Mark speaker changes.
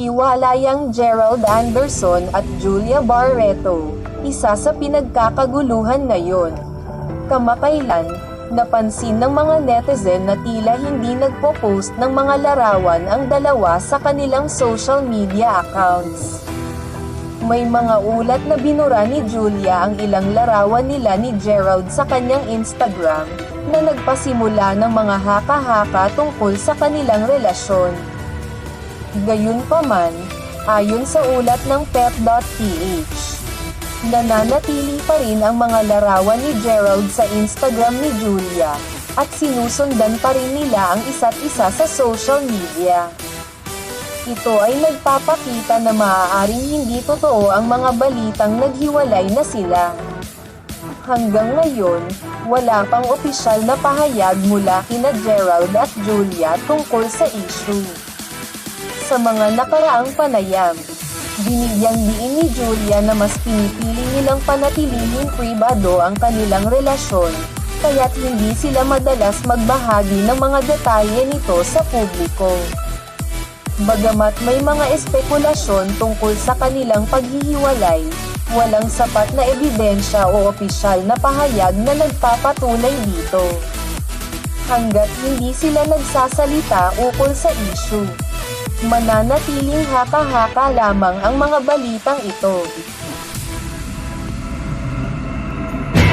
Speaker 1: Hiwalayang Gerald Anderson at Julia Barreto, isa sa pinagkakaguluhan ngayon. Kamakailan, napansin ng mga netizen na tila hindi nagpo-post ng mga larawan ang dalawa sa kanilang social media accounts. May mga ulat na binura ni Julia ang ilang larawan nila ni Gerald sa kanyang Instagram na nagpasimula ng mga haka-haka tungkol sa kanilang relasyon. Gayunpaman, ayon sa ulat ng pep.ph, nananatili pa rin ang mga larawan ni Gerald sa Instagram ni Julia at sinusundan pa rin nila ang isa't isa sa social media. Ito ay nagpapakita na maaaring hindi totoo ang mga balitang naghiwalay na sila. Hanggang ngayon, wala pang opisyal na pahayag mula kina Gerald at Julia tungkol sa issue. Sa mga nakaraang panayam, binigyang diin ni Julia na mas pinipili nilang panatilihing pribado ang kanilang relasyon, kaya't hindi sila madalas magbahagi ng mga detalye nito sa publiko. Bagamat may mga espekulasyon tungkol sa kanilang paghihiwalay, walang sapat na ebidensya o opisyal na pahayag na nagpapatunay dito. Hanggat hindi sila nagsasalita ukol sa issue, mananatiling haka-haka lamang ang mga balitang ito.